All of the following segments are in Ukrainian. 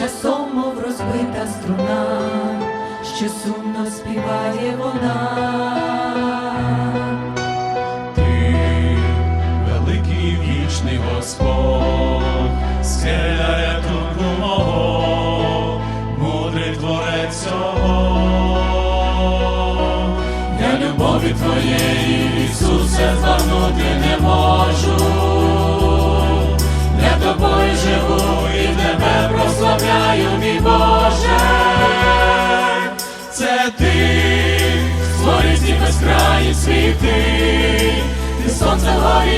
часом, мов розбита струна, ще сумно співає вона. Ти, великий вічний Господь, скеля рятунку мого, мудрий творець цього. Я любові твоєї, Ісусе, звернути не можу.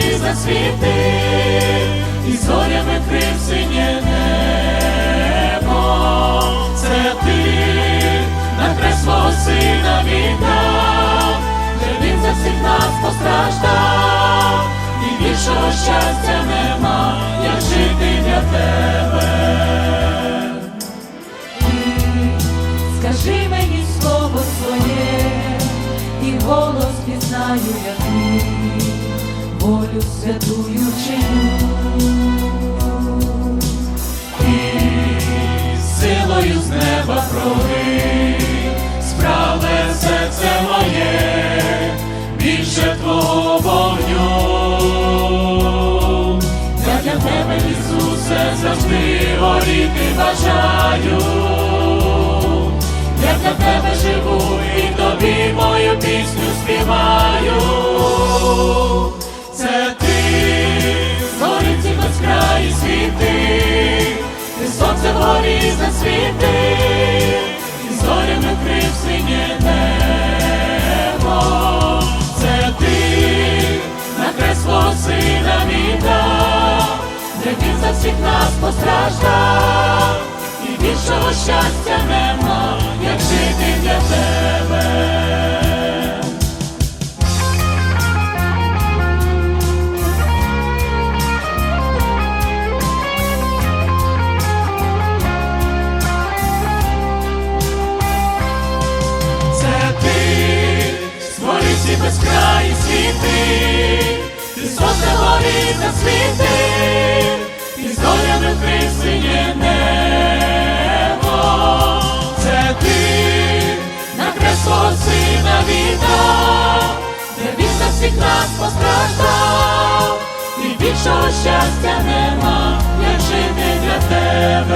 Горі і зорями крив синє небо. Це ти на хрест сина віддав, де він за всіх нас постраждав, і більшого щастя нема, як жити для тебе. Скажи мені слово своє, і голос пізнаю я твій, волю святую чиню. І силою з неба проги, справе серце моє, більше твого вогню. Я тебе, Ісусе, завжди горіти бажаю. Я для тебе живу сонце горі засвіти, зорями крив синє небо. Це ти на кресло сина віддав, де він за всіх нас постраждав, і більшого щастя нема, ці безкраї світи, ти сонце горі засвіти, і зорями вкрив небо. Це ти, на свого сина віддав, де він за всіх нас постраждав, і більшого щастя нема, як жити для тебе.